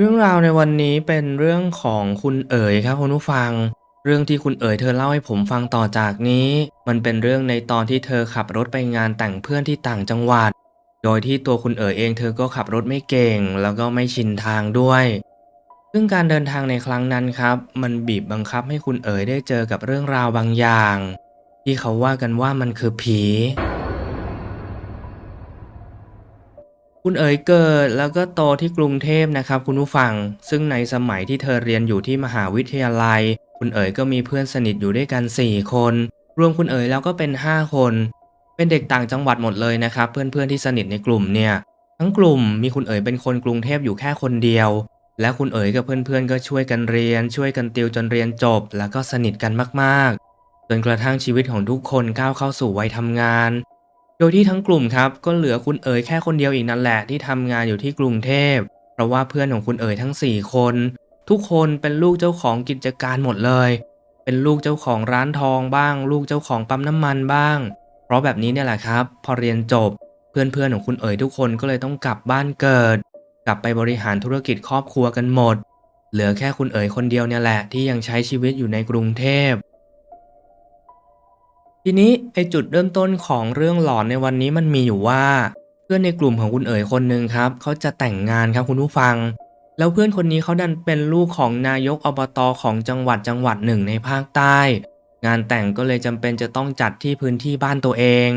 เรื่องราวในวันนี้เป็นเรื่องของคุณเอ๋ยครับคุณผู้ฟัง เรื่องที่คุณเอ๋ยเธอเล่าให้ผมฟังต่อจากนี้ มันเป็นเรื่องในตอนที่เธอขับรถไปงานแต่งเพื่อนที่ต่างจังหวัด โดยที่ตัวคุณเอ๋ยเองเธอก็ขับรถไม่เก่ง แล้วก็ไม่ชินทางด้วย ซึ่งการเดินทางในครั้งนั้นครับ มันบีบบังคับให้คุณเอ๋ยได้เจอกับเรื่องราวบางอย่าง ที่เขาว่ากันว่ามันคือผี คุณเอ๋ยเกิดแล้วก็โตที่กรุงเทพนะครับคุณผู้ฟัง ซึ่งในสมัยที่เธอเรียนอยู่ที่มหาวิทยาลัย คุณเอ๋ยก็มีเพื่อนสนิทอยู่ด้วยกัน 4 คน รวมคุณเอ๋ยแล้วก็เป็น 5 คน เป็นเด็กต่างจังหวัดหมดเลยนะครับ เพื่อนๆที่สนิทในกลุ่มเนี่ย ทั้งกลุ่มมีคุณเอ๋ยเป็นคนกรุงเทพอยู่แค่คนเดียว และคุณเอ๋ยกับเพื่อนๆก็ช่วยกันเรียน ช่วยกันติวจนเรียนจบ แล้วก็สนิทกันมากๆจนกระทั่งชีวิตของทุกคนก้าวเข้าสู่วัยทำงาน โดยที่ทั้งกลุ่มครับก็เหลือคุณเอ๋ยแค่คนเดียวอีกนั่นแหละที่ทำงานอยู่ที่กรุงเทพ เพราะว่าเพื่อนของคุณเอ๋ยทั้ง 4 คน ทุกคนเป็นลูกเจ้าของกิจการหมดเลย เป็นลูกเจ้าของร้านทองบ้าง ลูกเจ้าของปั๊มน้ำมันบ้าง เพราะแบบนี้เนี่ยแหละครับ พอเรียนจบ เพื่อนๆของคุณเอ๋ยทุกคนก็เลยต้องกลับบ้านเกิด กลับไปบริหารธุรกิจครอบครัวกันหมด เหลือแค่คุณเอ๋ยคนเดียวเนี่ยแหละที่ยังใช้ชีวิตอยู่ในกรุงเทพ ทีนี้ไอจุดเริ่มต้นของเรื่องหลอนในวันนี้มันมีอยู่ว่า เพื่อนในกลุ่มของคุณเอ๋ยคนหนึ่งครับเขาจะแต่งงานครับคุณผู้ฟัง แล้วเพื่อนคนนี้เขาดันเป็นลูกของนายกอบตของจังหวัดจังหวัดหนึ่งในภาคใต้ งานแต่งก็เลยจำเป็นจะต้องจัดที่พื้นที่บ้านตัวเอง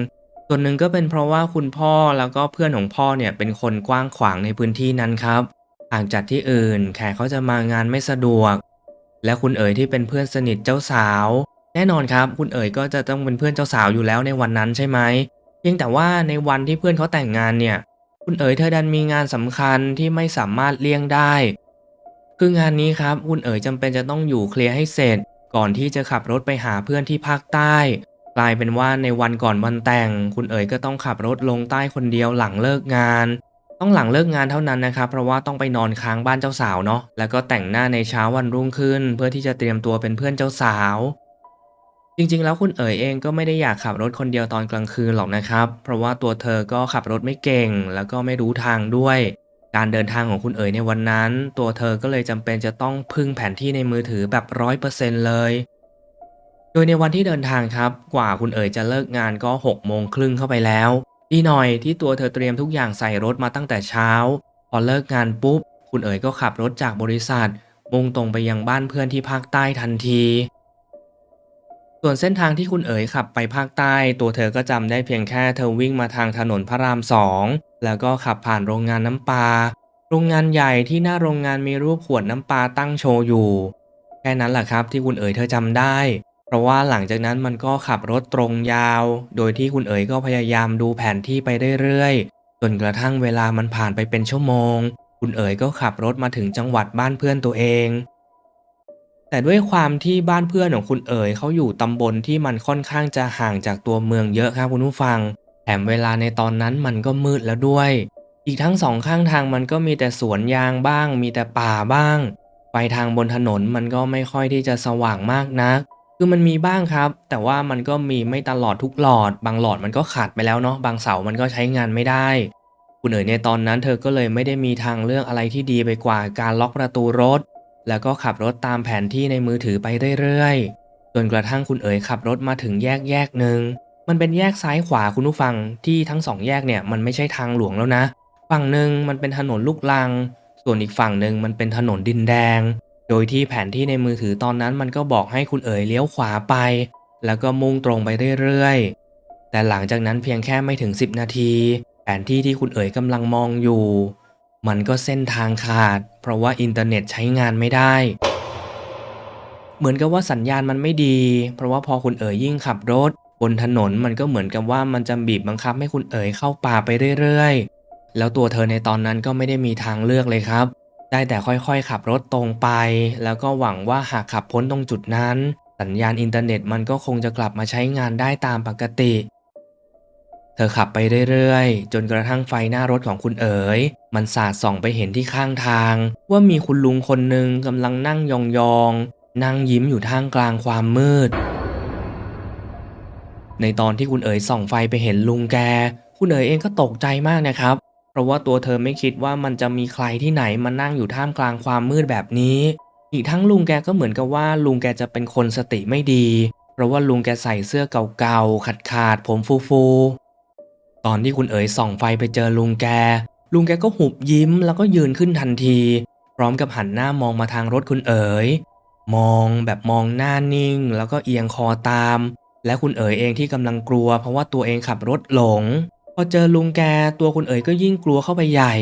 ส่วนหนึ่งก็เป็นเพราะว่าคุณพ่อแล้วก็เพื่อนของพ่อเนี่ยเป็นคนกว้างขวางในพื้นที่นั้นครับห่างจากที่อื่นแขกเขาจะมางานไม่สะดวก และคุณเอ๋ยที่เป็นเพื่อนสนิทเจ้าสาว แน่นอนครับ คุณเอ๋ยก็จะต้องเป็นเพื่อนเจ้าสาวอยู่แล้วในวันนั้นใช่ไหมเพียงแต่ว่าในวันที่เพื่อนเขาแต่งงานเนี่ย คุณเอ๋ยเธอดันมีงานสำคัญที่ไม่สามารถเลี่ยงได้ คืองานนี้ครับ คุณเอ๋ยจำเป็นจะต้องอยู่เคลียร์ให้เสร็จ ก่อนที่จะขับรถไปหาเพื่อนที่ภาคใต้ กลายเป็นว่าในวันก่อนวันแต่ง คุณเอ๋ยก็ต้องขับรถลงใต้คนเดียวหลังเลิกงาน ต้องหลังเลิกงานเท่านั้นนะครับ เพราะว่าต้องไปนอนค้างบ้านเจ้าสาวเนาะแล้วก็แต่งหน้าในเช้าวันรุ่งขึ้น เพื่อที่จะเตรียมตัวเป็นเพื่อนเจ้าสาว จริงๆ แล้วคุณเอ๋ยเองก็ไม่ได้อยากขับรถคนเดียวตอนกลางคืนหรอกนะครับ เพราะว่าตัวเธอก็ขับรถไม่เก่ง แล้วก็ไม่รู้ทางด้วย การเดินทางของคุณเอ๋ยในวันนั้น ตัวเธอก็เลยจำเป็นจะต้องพึ่งแผนที่ในมือถือแบบร้อยเปอร์เซ็นต์เลย โดยในวันที่เดินทางครับ กว่าคุณเอ๋ยจะเลิกงานก็6กโมงครึ่งเข้าไปแล้วดีหน่อยที่ตัวเธอเตรียมทุกอย่างใส่รถมาตั้งแต่เช้า พอเลิกงานปุ๊บ คุณเอ๋ยก็ขับรถจากบริษัท มุ่งตรงไปยังบ้านเพื่อนที่ภาคใต้ทันที ส่วนเส้นทางที่คุณเอ๋ยขับไปภาคใต้ ตัวเธอก็จำได้เพียงแค่เธอวิ่งมาทางถนนพระรามสองแล้วก็ขับผ่านโรงงานน้ำปลาโรงงานใหญ่ที่หน้าโรงงานมีรูปขวดน้ำปลาตั้งโชว์อยู่ แค่นั้นแหละครับที่คุณเอ๋ยเธอจำได้ เพราะว่าหลังจากนั้นมันก็ขับรถตรงยาว โดยที่คุณเอ๋ยก็พยายามดูแผนที่ไปเรื่อยๆจนกระทั่งเวลามันผ่านไปเป็นชั่วโมง คุณเอ๋ยก็ขับรถมาถึงจังหวัดบ้านเพื่อนตัวเอง แต่ด้วยความที่บ้านเพื่อนของคุณเอ๋ยเขาอยู่ตำบลที่มันค่อนข้างจะห่างจากตัวเมืองเยอะครับคุณผู้ฟัง แถมเวลาในตอนนั้นมันก็มืดแล้วด้วย อีกทั้งสองข้างทางมันก็มีแต่สวนยางบ้าง มีแต่ป่าบ้างไฟทางบนถนนมันก็ไม่ค่อยที่จะสว่างมากนัก คือมันมีบ้างครับ แต่ว่ามันก็มีไม่ตลอดทุกหลอด บางหลอดมันก็ขาดไปแล้วเนาะบางเสามันก็ใช้งานไม่ได้คุณเอ๋ยในตอนนั้นเธอก็เลยไม่ได้มีทางเลือกอะไรที่ดีไปกว่าการล็อกประตูรถ แล้วก็ขับรถตามแผนที่ในมือถือไปเรื่อยๆ จนกระทั่งคุณเอ๋ยขับรถมาถึงแยกแยกหนึ่ง มันเป็นแยกซ้ายขวาคุณผู้ฟังที่ทั้งสองแยกเนี่ยมันไม่ใช่ทางหลวงแล้วนะ ฝั่งหนึ่งมันเป็นถนนลูกลัง ส่วนอีกฝั่งหนึ่งมันเป็นถนนดินแดง โดยที่แผนที่ในมือถือตอนนั้นมันก็บอกให้คุณเอ๋ยเลี้ยวขวาไป แล้วก็มุ่งตรงไปเรื่อยๆ แต่หลังจากนั้นเพียงแค่ไม่ถึง 10 นาที แผนที่ที่คุณเอ๋ยกำลังมองอยู่ มันก็เส้นทางขาด เพราะว่าอินเทอร์เน็ตใช้งานไม่ได้ เหมือนกับว่าสัญญาณมันไม่ดี เพราะว่าพอคุณเอ๋ยยิ่งขับรถ บนถนนมันก็เหมือนกับว่ามันจะบีบบังคับให้คุณเอ๋ยเข้าป่าไปเรื่อยๆ แล้วตัวเธอในตอนนั้นก็ไม่ได้มีทางเลือกเลยครับ ได้แต่ค่อยๆ ขับรถตรงไป แล้วก็หวังว่าหากขับพ้นตรงจุดนั้น สัญญาณอินเทอร์เน็ตมันก็คงจะกลับมาใช้งานได้ตามปกติ เธอขับไปเรื่อยๆ จนกระทั่งไฟหน้ารถของคุณเอ๋ย มันสาดส่องไปเห็นที่ข้างทาง ว่ามีคุณลุงคนหนึ่งกำลังนั่งยองๆ นั่งยิ้มอยู่ท่ามกลางความมืด ในตอนที่คุณเอ๋ยส่องไฟไปเห็นลุงแก คุณเอ๋ยเองก็ตกใจมากนะครับ เพราะว่าตัวเธอไม่คิดว่ามันจะมีใครที่ไหนมานั่งอยู่ท่ามกลางความมืดแบบนี้ อีกทั้งลุงแกก็เหมือนกับว่าลุงแกจะเป็นคนสติไม่ดี เพราะว่าลุงแกใส่เสื้อเก่าๆขาดๆผมฟูๆ ตอนที่คุณเอ๋ยส่องไฟไปเจอลุงแก ลุงแกก็หุบยิ้มแล้วก็ยืนขึ้นทันที พร้อมกับหันหน้ามองมาทางรถคุณเอ๋ย มองแบบมองหน้านิ่ง แล้วก็เอียงคอตาม และคุณเอ๋ยเองที่กำลังกลัว เพราะว่าตัวเองขับรถหลง พอเจอลุงแกตัวคุณเอ๋ยก็ยิ่งกลัวเข้าไปใหญ่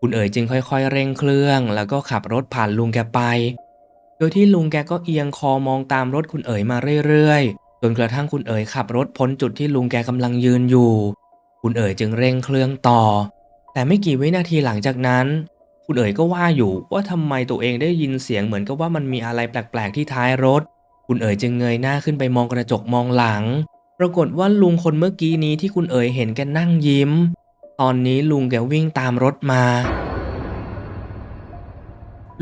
คุณเอ๋ยจึงค่อยๆ เร่งเครื่อง แล้วก็ขับรถผ่านลุงแกไป โดยที่ลุงแกก็เอียงคอมองตามรถคุณเอ๋ยมาเรื่อยๆจนกระทั่งคุณเอ๋ยขับรถพ้นจุดที่ลุงแกกำลังยืนอยู่ คุณเอ๋ยจึงเร่งเครื่องต่อ แต่ไม่กี่วินาทีหลังจากนั้น คุณเอ๋ยก็ว่าอยู่ว่าทำไมตัวเองได้ยินเสียงเหมือนกับว่ามันมีอะไรแปลกๆที่ท้ายรถ คุณเอ๋ยจึงเงยหน้าขึ้นไปมองกระจกมองหลัง ปรากฏว่าลุงคนเมื่อกี้นี้ที่คุณเอ๋ยเห็นแกนั่งยิ้ม ตอนนี้ลุงแกวิ่งตามรถมา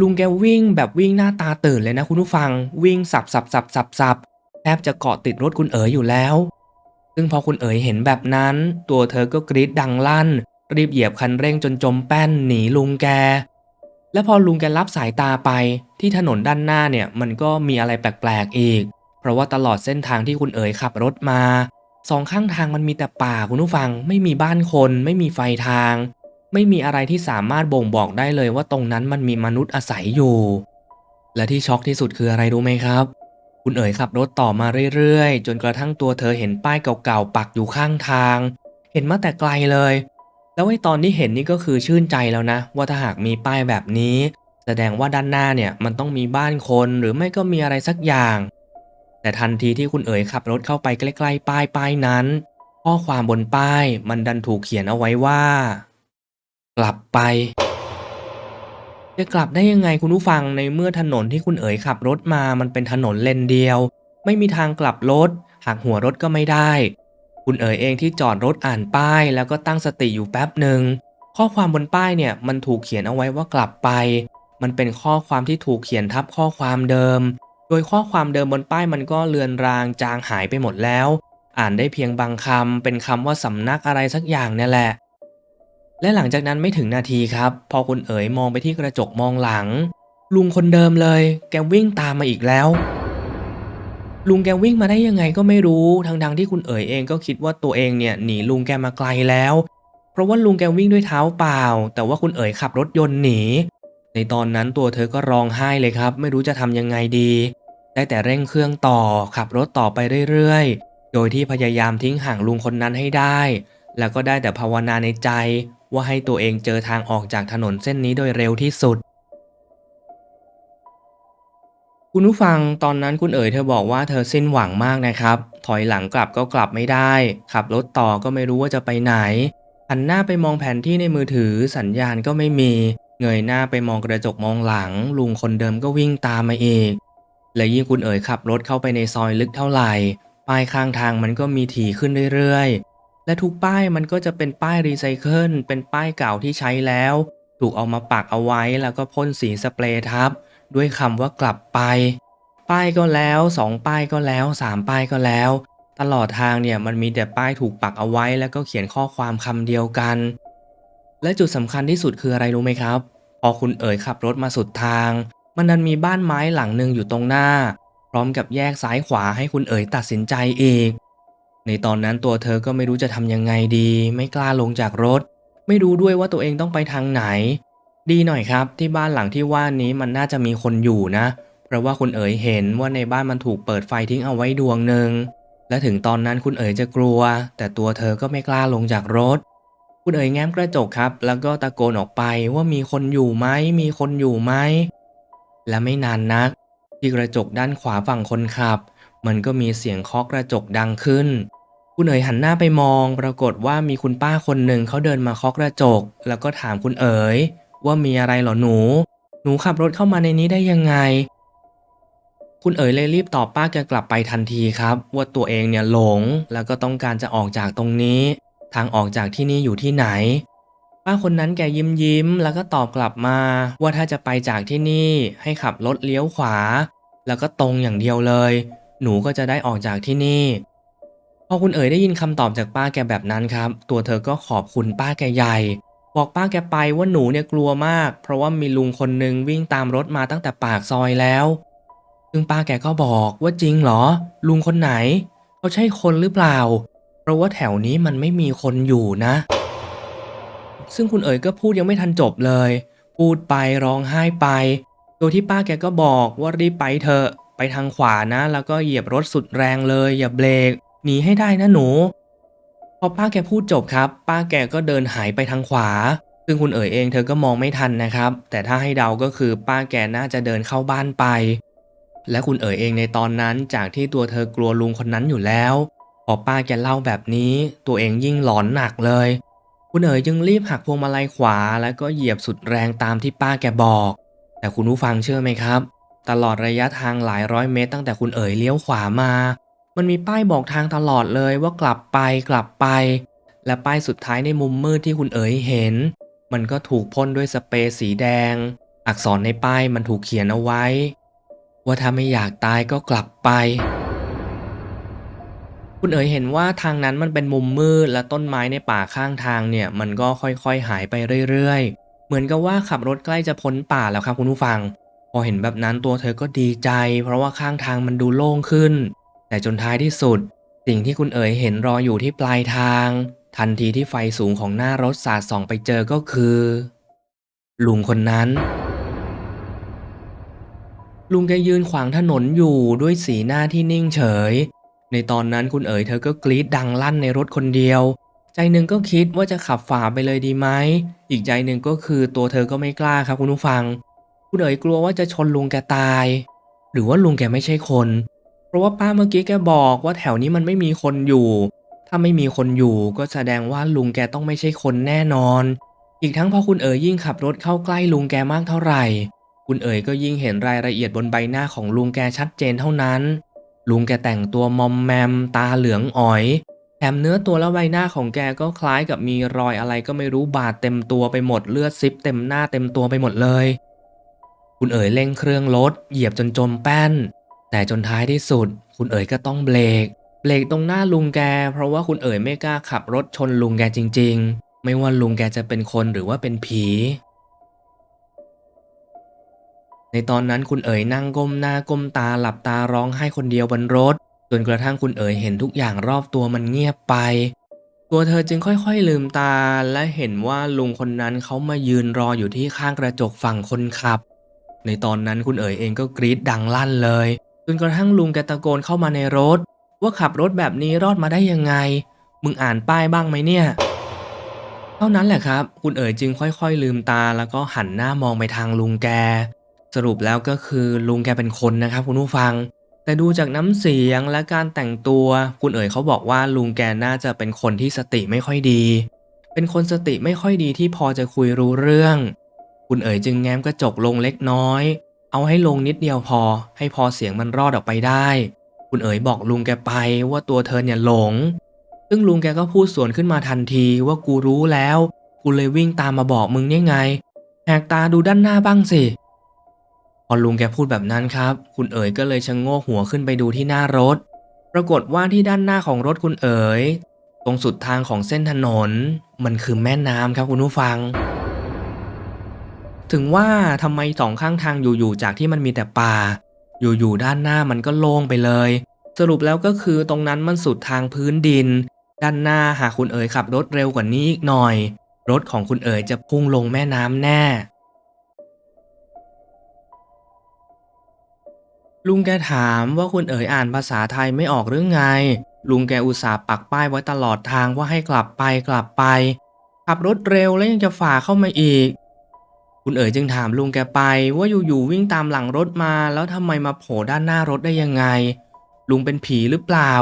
ลุงแกวิ่งแบบวิ่งหน้าตาตื่นเลยนะคุณผู้ฟัง วิ่งสับสับสับสับสับแทบจะเกาะติดรถคุณเอ๋ยอยู่แล้ว ซึ่งพอคุณเอ๋ยเห็นแบบนั้น ตัวเธอก็กรีดดังลั่น รีบเหยียบคันเร่งจนจมแป้นหนีลุงแก และพอลุงแกรับสายตาไปที่ถนนด้านหน้าเนี่ยมันก็มีอะไรแปลกๆอีก เพราะว่าตลอดเส้นทางที่คุณเอ๋ยขับรถมาสองข้างทางมันมีแต่ป่าคุณผู้ฟัง ไม่มีบ้านคน ไม่มีไฟทาง ไม่มีอะไรที่สามารถบ่งบอกได้เลยว่าตรงนั้นมันมีมนุษย์อาศัยอยู่ และที่ช็อกที่สุดคืออะไรรู้ไหมครับ คุณเอ๋ยขับรถต่อมาเรื่อยๆ จนกระทั่งตัวเธอเห็นป้ายเก่าๆปักอยู่ข้างทาง เห็นมาแต่ไกลเลย แล้วไอ้ตอนที่เห็นนี่ก็คือชื่นใจแล้วนะ ว่าถ้าหากมีป้ายแบบนี้ แสดงว่าด้านหน้าเนี่ยมันต้องมีบ้านคนหรือไม่ก็มีอะไรสักอย่าง แต่ทันทีที่คุณเอ๋ยขับรถเข้าไปใกล้ๆป้ายป้ายนั้น ข้อความบนป้ายมันดันถูกเขียนเอาไว้ว่า กลับไป จะกลับได้ยังไงคุณผู้ฟังในเมื่อถนนที่คุณเอ๋ยขับรถมา มันเป็นถนนเลนเดียว ไม่มีทางกลับรถหักหัวรถก็ไม่ได้ คุณเอ๋ยเองที่จอดรถอ่านป้าย แล้วก็ตั้งสติอยู่แป๊บหนึ่งข้อความบนป้ายเนี่ยมันถูกเขียนเอาไว้ว่ากลับไป มันเป็นข้อความที่ถูกเขียนทับข้อความเดิม โดยข้อความเดิมบนป้ายมันก็เลือนรางจางหายไปหมดแล้ว อ่านได้เพียงบางคำเป็นคำว่าสำนักอะไรสักอย่างเนี่ยแหละ และหลังจากนั้นไม่ถึงนาทีครับ พอคุณเอ๋ยมองไปที่กระจกมองหลัง ลุงคนเดิมเลย แกวิ่งตามมาอีกแล้ว ลุงแกวิ่งมาได้ยังไงก็ไม่รู้ทั้งๆที่คุณเอ๋ยเองก็คิดว่าตัวเองเนี่ยหนีลุงแกมาไกลแล้ว เพราะว่าลุงแกวิ่งด้วยเท้าเปล่า แต่ว่าคุณเอ๋ยขับรถยนต์หนี ในตอนนั้นตัวเธอก็ร้องไห้เลยครับ ไม่รู้จะทำยังไงดี ได้แต่เร่งเครื่องต่อ ขับรถต่อไปเรื่อยๆ โดยที่พยายามทิ้งห่างลุงคนนั้นให้ได้ แล้วก็ได้แต่ภาวนาในใจ ว่าให้ตัวเองเจอทางออกจากถนนเส้นนี้โดยเร็วที่สุด คุณผู้ฟังตอนนั้นคุณเอ๋ยเธอบอกว่าเธอสิ้นหวังมากนะครับ ถอยหลังกลับก็กลับไม่ได้ ขับรถต่อก็ไม่รู้ว่าจะไปไหน หันหน้าไปมองแผนที่ในมือถือสัญญาณก็ไม่มี เงยหน้าไปมองกระจกมองหลัง ลุงคนเดิมก็วิ่งตามมาอีกและยิ่งคุณเอ๋ยขับรถเข้าไปในซอยลึกเท่าไหร่ป้ายข้างทางมันก็มีถี่ขึ้นเรื่อยๆ และทุกป้ายมันก็จะเป็นป้ายรีไซเคิลเป็นป้ายเก่าที่ใช้แล้ว ถูกเอามาปักเอาไว้แล้วก็พ่นสีสเปรย์ทับ ด้วยคำว่ากลับไป ป้ายก็แล้วสองป้ายก็แล้วสามป้ายก็แล้ว ตลอดทางเนี่ยมันมีแต่ป้ายถูกปักเอาไว้ แล้วก็เขียนข้อความคำเดียวกัน และจุดสำคัญที่สุดคืออะไรรู้ไหมครับ พอคุณเอ๋ยขับรถมาสุดทาง มันดันมีบ้านไม้หลังหนึ่งอยู่ตรงหน้า พร้อมกับแยกซ้ายขวาให้คุณเอ๋ยตัดสินใจเอีก ในตอนนั้นตัวเธอก็ไม่รู้จะทำยังไงดี ไม่กล้าลงจากรถ ไม่รู้ด้วยว่าตัวเองต้องไปทางไหน ดีหน่อยครับ ที่บ้านหลังที่ว่านี้มันน่าจะมีคนอยู่นะ เพราะว่าคุณเอ๋ยเห็นว่าในบ้านมันถูกเปิดไฟทิ้งเอาไว้ดวงหนึ่งและถึงตอนนั้นคุณเอ๋ยจะกลัว แต่ตัวเธอก็ไม่กล้าลงจากรถ คุณเอ๋ยแง้มกระจกครับ แล้วก็ตะโกนออกไปว่ามีคนอยู่ไหมมีคนอยู่ไหมและไม่นานนัก ที่กระจกด้านขวาฝั่งคนขับ มันก็มีเสียงเคาะกระจกดังขึ้น คุณเอ๋ยหันหน้าไปมอง ปรากฏว่ามีคุณป้าคนหนึ่งเขาเดินมาเคาะกระจก แล้วก็ถามคุณเอ๋ยว่ามีอะไรเหรอหนู หนูขับรถเข้ามาในนี้ได้ยังไง คุณเอ๋ยเลยรีบตอบป้าแกกลับไปทันทีครับ ว่าตัวเองเนี่ยหลง แล้วก็ต้องการจะออกจากตรงนี้ ทางออกจากที่นี่อยู่ที่ไหน ป้าคนนั้นแกยิ้มยิ้ม แล้วก็ตอบกลับมา ว่าถ้าจะไปจากที่นี่ให้ขับรถเลี้ยวขวา แล้วก็ตรงอย่างเดียวเลย หนูก็จะได้ออกจากที่นี่ พอคุณเอ๋ยได้ยินคำตอบจากป้าแกแบบนั้นครับ ตัวเธอก็ขอบคุณป้าแกใหญ่ บอกป้าแกไปว่าหนูเนี่ยกลัวมาก เพราะว่ามีลุงคนหนึ่งวิ่งตามรถมาตั้งแต่ปากซอยแล้ว ซึ่งป้าแกก็บอกว่าจริงเหรอ ลุงคนไหน เขาใช่คนหรือเปล่า เพราะว่าแถวนี้มันไม่มีคนอยู่นะ ซึ่งคุณเอ๋ยก็พูดยังไม่ทันจบเลย พูดไปร้องไห้ไป โดยที่ป้าแกก็บอกว่ารีบไปเถอะ ไปทางขวานะ แล้วก็เหยียบรถสุดแรงเลย อย่าเบรกหนีให้ได้นะหนู พอป้าแกพูดจบครับ ป้าแกก็เดินหายไปทางขวา ซึ่งคุณเอ๋ยเองเธอก็มองไม่ทันนะครับ แต่ถ้าให้เดาก็คือป้าแกน่าจะเดินเข้าบ้านไป และคุณเอ๋ยเองในตอนนั้นจากที่ตัวเธอกลัวลุงคนนั้นอยู่แล้ว พอป้าแกเล่าแบบนี้ ตัวเองยิ่งหลอนหนักเลย คุณเอ๋ยจึงรีบหักพวงมาลัยขวา แล้วก็เหยียบสุดแรงตามที่ป้าแกบอก แต่คุณผู้ฟังเชื่อไหมครับ ตลอดระยะทางหลายร้อยเมตร ตั้งแต่คุณเอ๋ยเลี้ยวขวามา มันมีป้ายบอกทางตลอดเลยว่ากลับไปกลับไป และป้ายสุดท้ายในมุมมืดที่คุณเอ๋ยเห็น มันก็ถูกพ่นด้วยสเปรย์สีแดง อักษรในป้ายมันถูกเขียนเอาไว้ ว่าถ้าไม่อยากตายก็กลับไป คุณเอ๋ยเห็นว่าทางนั้นมันเป็นมุมมืดและต้นไม้ในป่าข้างทางเนี่ย มันก็ค่อยๆหายไปเรื่อยๆ เหมือนกับว่าขับรถใกล้จะพ้นป่าแล้วครับคุณผู้ฟัง พอเห็นแบบนั้นตัวเธอก็ดีใจ เพราะว่าข้างทางมันดูโล่งขึ้น แต่จนท้ายที่สุด สิ่งที่คุณเอ๋ยเห็นรออยู่ที่ปลายทาง ทันทีที่ไฟสูงของหน้ารถสาดส่องไปเจอก็คือลุงคนนั้น ลุงแกยืนขวางถนนอยู่ด้วยสีหน้าที่นิ่งเฉย ในตอนนั้นคุณเอ๋ยเธอก็กรีดดังลั่นในรถคนเดียว ใจหนึ่งก็คิดว่าจะขับฝ่าไปเลยดีไหม อีกใจหนึ่งก็คือตัวเธอก็ไม่กล้าครับคุณผู้ฟัง คุณเอ๋ยกลัวว่าจะชนลุงแกตาย หรือว่าลุงแกไม่ใช่คน เพราะว่าป้าเมื่อกี้แกบอกว่าแถวนี้มันไม่มีคนอยู่ ถ้าไม่มีคนอยู่ก็แสดงว่าลุงแกต้องไม่ใช่คนแน่นอน อีกทั้งพอคุณเอ๋ยยิ่งขับรถเข้าใกล้ลุงแกมากเท่าไหร่ คุณเอ๋ยก็ยิ่งเห็นรายละเอียดบนใบหน้าของลุงแกชัดเจนเท่านั้น ลุงแกแต่งตัวมอมแมม ตาเหลืองอ๋อยแถมเนื้อตัวและใบหน้าของแกก็คล้ายกับมีรอยอะไรก็ไม่รู้บาดเต็มตัวไปหมดเลือดซิบเต็มหน้าเต็มตัวไปหมดเลย คุณเอ๋ยเร่งเครื่องรถเหยียบจนจมแป้น แต่จนท้ายที่สุด คุณเอ๋ยก็ต้องเบรกเบรกตรงหน้าลุงแก เพราะว่าคุณเอ๋ยไม่กล้าขับรถชนลุงแกจริง ๆ ไม่ว่าลุงแกจะเป็นคนหรือว่าเป็นผี ในตอนนั้นคุณเอ๋ยนั่งก้มหน้าก้มตาหลับตาร้องไห้คนเดียวบนรถจนกระทั่งคุณเอ๋ยเห็นทุกอย่างรอบตัวมันเงียบไป ตัวเธอจึงค่อยๆลืมตาและเห็นว่าลุงคนนั้นเขามายืนรออยู่ที่ข้างกระจกฝั่งคนขับ ในตอนนั้นคุณเอ๋ยเองก็กรีดดังลั่นเลยจนกระทั่งลุงแกตะโกนเข้ามาในรถ ว่าขับรถแบบนี้รอดมาได้ยังไง มึงอ่านป้ายบ้างไหมเนี่ย เท่านั้นแหละครับ คุณเอ๋ยจึงค่อยๆ ลืมตาแล้วก็หันหน้ามองไปทางลุงแก สรุปแล้วก็คือลุงแกเป็นคนนะครับคุณผู้ฟัง แต่ดูจากน้ำเสียงและการแต่งตัว คุณเอ๋ยเขาบอกว่าลุงแกน่าจะเป็นคนที่สติไม่ค่อยดี เป็นคนสติไม่ค่อยดีที่พอจะคุยรู้เรื่อง คุณเอ๋ยจึงแง้มกระจกลงเล็กน้อย เอาให้ลงนิดเดียวพอ ให้พอเสียงมันรอดออกไปได้ คุณเอ๋ยบอกลุงแกไปว่าตัวเธอเนี่ยหลง ซึ่งลุงแกก็พูดสวนขึ้นมาทันทีว่ากูรู้แล้ว กูเลยวิ่งตามมาบอกมึงเนี่ยไง แหกตาดูด้านหน้าบ้างสิ พอลุงแกพูดแบบนั้นครับ คุณเอ๋ยก็เลยชะโงกหัวขึ้นไปดูที่หน้ารถ ปรากฏว่าที่ด้านหน้าของรถคุณเอ๋ยตรงสุดทางของเส้นถนน มันคือแม่น้ำครับคุณผู้ฟัง ถึงว่าทำไมสองข้างทางอยู่ๆจากที่มันมีแต่ป่า อยู่ๆด้านหน้ามันก็โล่งไปเลย สรุปแล้วก็คือตรงนั้นมันสุดทางพื้นดิน ด้านหน้าหากคุณเอ๋ยขับรถเร็วกว่านี้อีกหน่อย รถของคุณเอ๋ยจะพุ่งลงแม่น้ำแน่ลุงแกถามว่าคุณเอ๋ยอ่านภาษาไทยไม่ออกหรือไง ลุงแกอุตส่าห์ปักป้ายไว้ตลอดทางว่าให้กลับไปกลับไป ขับรถเร็วแล้วยังจะฝ่าเข้ามาอีก คุณเอ๋ยจึงถามลุงแกไป ว่าอยู่ๆวิ่งตามหลังรถมา แล้วทำไมมาโผล่ด้านหน้ารถได้ยังไง ลุงเป็นผีหรือเปล่า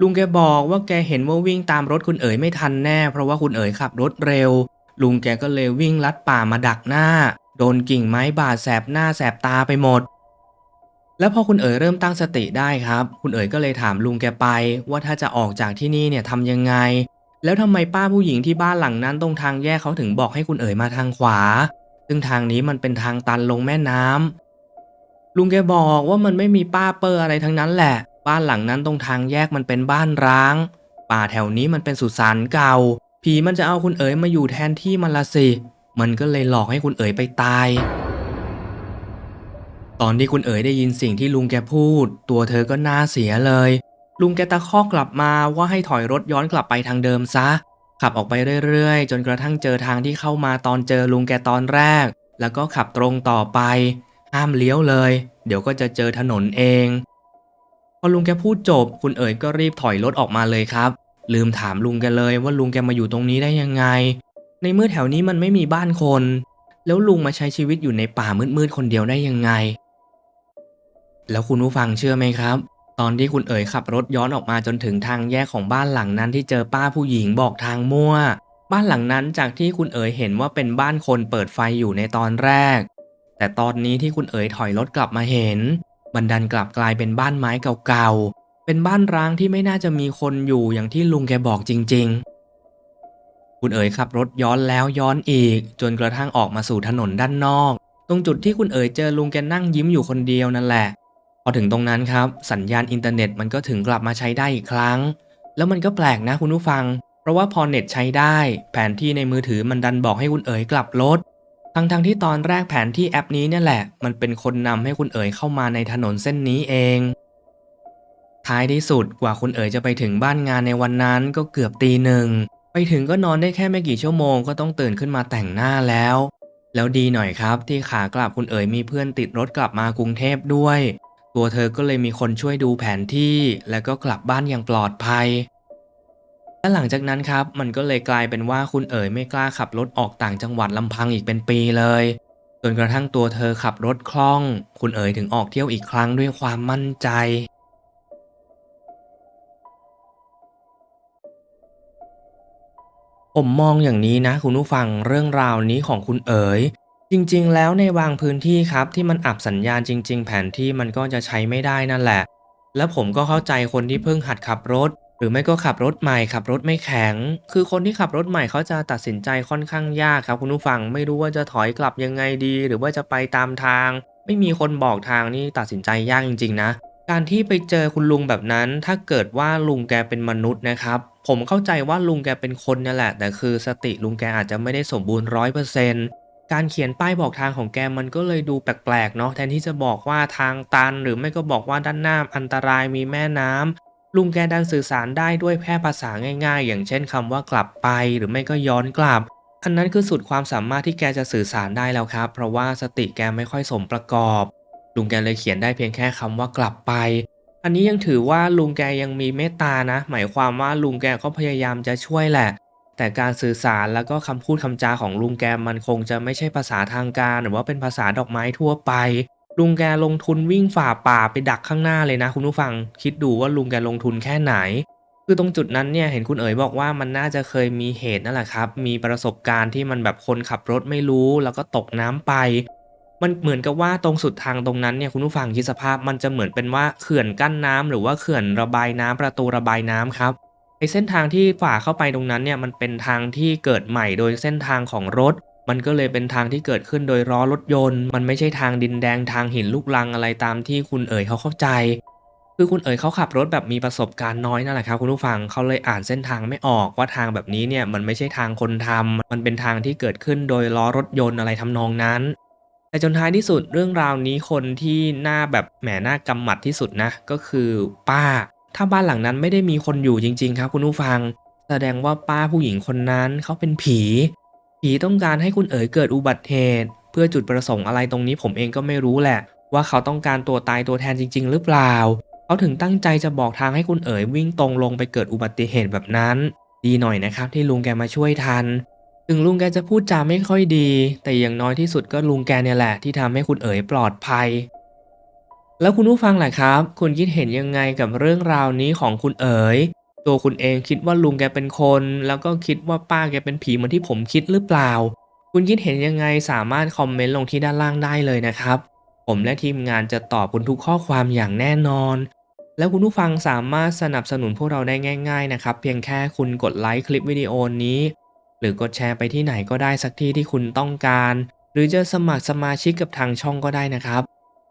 ลุงแกบอกว่าแกเห็นว่าวิ่งตามรถคุณเอ๋ยไม่ทันแน่ เพราะว่าคุณเอ๋ยขับรถเร็ว ลุงแกก็เลยวิ่งลัดป่ามาดักหน้า โดนกิ่งไม้บาดแสบหน้าแสบตาไปหมด แล้วพอคุณเอ๋ยเริ่มตั้งสติได้ครับ คุณเอ๋ยก็เลยถามลุงแกไป ว่าถ้าจะออกจากที่นี่เนี่ยทำยังไง แล้วทำไมป้าผู้หญิงที่บ้านหลังนั้นตรงทางแยกเขาถึงบอกให้คุณเอ๋ยมาทางขวา ซึ่งทางนี้มันเป็นทางตันลงแม่น้ำลุงแกบอกว่ามันไม่มีป้าเปอร์อะไรทั้งนั้นแหละ บ้านหลังนั้นตรงทางแยกมันเป็นบ้านร้าง ป่าแถวนี้มันเป็นสุสานเก่า ผีมันจะเอาคุณเอ๋ยมาอยู่แทนที่มันละสิ มันก็เลยหลอกให้คุณเอ๋ยไปตายตอนที่คุณเอ๋ยได้ยินสิ่งที่ลุงแกพูด ตัวเธอก็น่าเสียเลย ลุงแกตะคอกกลับมาว่าให้ถอยรถย้อนกลับไปทางเดิมซะ ขับออกไปเรื่อยๆ จนกระทั่งเจอทางที่เข้ามาตอนเจอลุงแกตอนแรก แล้วก็ขับตรงต่อไป ห้ามเลี้ยวเลย เดี๋ยวก็จะเจอถนนเอง พอลุงแกพูดจบ คุณเอ๋ยก็รีบถอยรถออกมาเลยครับ ลืมถามลุงแกเลยว่าลุงแกมาอยู่ตรงนี้ได้ยังไง ในเมื่อแถวนี้มันไม่มีบ้านคน แล้วลุงมาใช้ชีวิตอยู่ในป่ามืดๆคนเดียวได้ยังไง แล้วคุณผู้ฟังเชื่อไหมครับ ตอนที่คุณเอ๋ยขับรถย้อนออกมาจนถึงทางแยกของบ้านหลังนั้นที่เจอป้าผู้หญิงบอกทางมั่ว บ้านหลังนั้นจากที่คุณเอ๋ยเห็นว่าเป็นบ้านคนเปิดไฟอยู่ในตอนแรก แต่ตอนนี้ที่คุณเอ๋ยถอยรถกลับมาเห็น บันดันกลับกลายเป็นบ้านไม้เก่าๆ เป็นบ้านร้างที่ไม่น่าจะมีคนอยู่อย่างที่ลุงแกบอกจริง ๆ คุณเอ๋ยขับรถย้อนแล้วย้อนอีก จนกระทั่งออกมาสู่ถนนด้านนอก ตรงจุดที่คุณเอ๋ยเจอลุงแกนั่งยิ้มอยู่คนเดียวนั่นแหละ พอถึงตรงนั้นครับ สัญญาณอินเทอร์เน็ตมันก็ถึงกลับมาใช้ได้อีกครั้ง แล้วมันก็แปลกนะคุณผู้ฟัง เพราะว่าพอเน็ตใช้ได้ แผนที่ในมือถือมันดันบอกให้คุณเอ๋ยกลับรถทั้งๆทที่ตอนแรกแผนที่แอปนี้เนี่ยแหละ มันเป็นคนนำให้คุณเอ๋ยเข้ามาในถนนเส้นนี้เอง ท้ายที่สุดกว่าคุณเอ๋ยจะไปถึงบ้านงานในวันนั้นก็เกือบตีหนึ่งไปถึงก็นอนได้แค่ไม่กี่ชั่วโมงก็ต้องตื่นขึ้นมาแต่งหน้าแล้ว แล้วดีหน่อยครับที่ขากลับคุณเอ๋ยมีเพื่อนติดรถกลับมากรุงเทพด้วย ตัวเธอก็เลยมีคนช่วยดูแผนที่ แล้วก็กลับบ้านอย่างปลอดภัย และหลังจากนั้นครับ มันก็เลยกลายเป็นว่าคุณเอ๋ยไม่กล้าขับรถออกต่างจังหวัดลำพังอีกเป็นปีเลย จนกระทั่งตัวเธอขับรถคล่อง คุณเอ๋ยถึงออกเที่ยวอีกครั้งด้วยความมั่นใจผมมองอย่างนี้นะคุณผู้ฟังเรื่องราวนี้ของคุณเอ๋ย จริงๆ แล้วในบางพื้นที่ครับที่มันอับสัญญาณจริง ๆ แผนที่มันก็จะใช้ไม่ได้นั่นแหละ แล้วผมก็เข้าใจคนที่เพิ่งหัดขับรถ หรือไม่ก็ขับรถใหม่ขับรถไม่แข็ง คือคนที่ขับรถใหม่เขาจะตัดสินใจค่อนข้างยากครับคุณผู้ฟังไม่รู้ว่าจะถอยกลับยังไงดี หรือว่าจะไปตามทาง ไม่มีคนบอกทางนี่ตัดสินใจยากจริง ๆ นะ การที่ไปเจอคุณลุงแบบนั้น ถ้าเกิดว่าลุงแกเป็นมนุษย์นะครับ ผมเข้าใจว่าลุงแกเป็นคนนี่แหละ แต่คือสติลุงแกอาจจะไม่ได้สมบูรณ์ร้อยเปอร์เซ็นต์ การเขียนป้ายบอกทางของแกมันก็เลยดูแปลกๆเนาะแทนที่จะบอกว่าทางตัน หรือไม่ก็บอกว่าด้านหน้าอันตรายมีแม่น้ำลุงแกดันสื่อสารได้ด้วยแค่ภาษาง่าย ๆ อย่างเช่นคำว่ากลับไปหรือไม่ก็ย้อนกลับ อันนั้นคือสุดความสามารถที่แกจะสื่อสารได้แล้วครับ เพราะว่าสติแกไม่ค่อยสมประกอบ ลุงแกเลยเขียนได้เพียงแค่คำว่ากลับไป อันนี้ยังถือว่าลุงแกยังมีเมตตานะ หมายความว่าลุงแกก็พยายามจะช่วยแหละ แต่การสื่อสารแล้วก็คำพูดคำจาของลุงแกมันคงจะไม่ใช่ภาษาทางการ หรือว่าเป็นภาษาดอกไม้ทั่วไป ลุงแกลงทุนวิ่งฝ่าป่าไปดักข้างหน้าเลยนะคุณผู้ฟัง คิดดูว่าลุงแกลงทุนแค่ไหน คือตรงจุดนั้นเนี่ยเห็นคุณเอ๋ยบอกว่ามันน่าจะเคยมีเหตุนั่นแหละครับ มีประสบการณ์ที่มันแบบคนขับรถไม่รู้ แล้วก็ตกน้ำไป มันเหมือนกับว่าตรงสุดทางตรงนั้นเนี่ยคุณผู้ฟังคิดสภาพมันจะเหมือนเป็นว่าเขื่อนกั้นน้ำหรือว่าเขื่อนระบายน้ำประตูระบายน้ำครับ ไอเส้นทางที่ฝ่าเข้าไปตรงนั้นเนี่ยมันเป็นทางที่เกิดใหม่โดยเส้นทางของรถ มันก็เลยเป็นทางที่เกิดขึ้นโดยล้อรถยนต์ มันไม่ใช่ทางดินแดงทางหินลูกรังอะไรตามที่คุณเอ๋ยเขาเข้าใจ คือคุณเอ๋ยเขาขับรถแบบมีประสบการณ์น้อยนั่นแหละครับคุณผู้ฟังเขาเลยอ่านเส้นทางไม่ออกว่าทางแบบนี้เนี่ยมันไม่ใช่ทางคนทำมันเป็นทางที่เกิดขึ้นโดยล้อรถยนต์อะไรทำนองนั้นแต่จนท้ายที่สุดเรื่องราวนี้คนที่หน้าแบบแหมหน้ากำหมัดที่สุดนะ ก็คือป้า ถ้าบ้านหลังนั้นไม่ได้มีคนอยู่จริง ๆ ครับ คุณผู้ฟัง แสดงว่าป้าผู้หญิงคนนั้นเขาเป็นผี ผีต้องการให้คุณเอ๋ยเกิดอุบัติเหตุ เพื่อจุดประสงค์อะไรตรงนี้ผมเองก็ไม่รู้แหละ ว่าเขาต้องการตัวตายตัวแทนจริง ๆ หรือเปล่า เขาถึงตั้งใจจะบอกทางให้คุณเอ๋ยวิ่งตรงลงไปเกิดอุบัติเหตุแบบนั้น ดีหน่อยนะครับที่ลุงแกมาช่วยทันถึงลุงแกจะพูดจาไม่ค่อยดี แต่อย่างน้อยที่สุดก็ลุงแกเนี่ยแหละที่ทำให้คุณเอ๋ยปลอดภัย แล้วคุณผู้ฟังล่ะครับ คุณคิดเห็นยังไงกับเรื่องราวนี้ของคุณเอ๋ย ตัวคุณเองคิดว่าลุงแกเป็นคน แล้วก็คิดว่าป้าแกเป็นผีเหมือนที่ผมคิดหรือเปล่า คุณคิดเห็นยังไงสามารถคอมเมนต์ลงที่ด้านล่างได้เลยนะครับ ผมและทีมงานจะตอบคุณทุกข้อความอย่างแน่นอน แล้วคุณผู้ฟังสามารถสนับสนุนพวกเราได้ง่าย ๆ นะครับ เพียงแค่คุณกดไลค์คลิปวิดีโอนี้ หรือกดแชร์ไปที่ไหนก็ได้สักที่ที่คุณต้องการ หรือจะสมัครสมาชิกกับทางช่องก็ได้นะครับ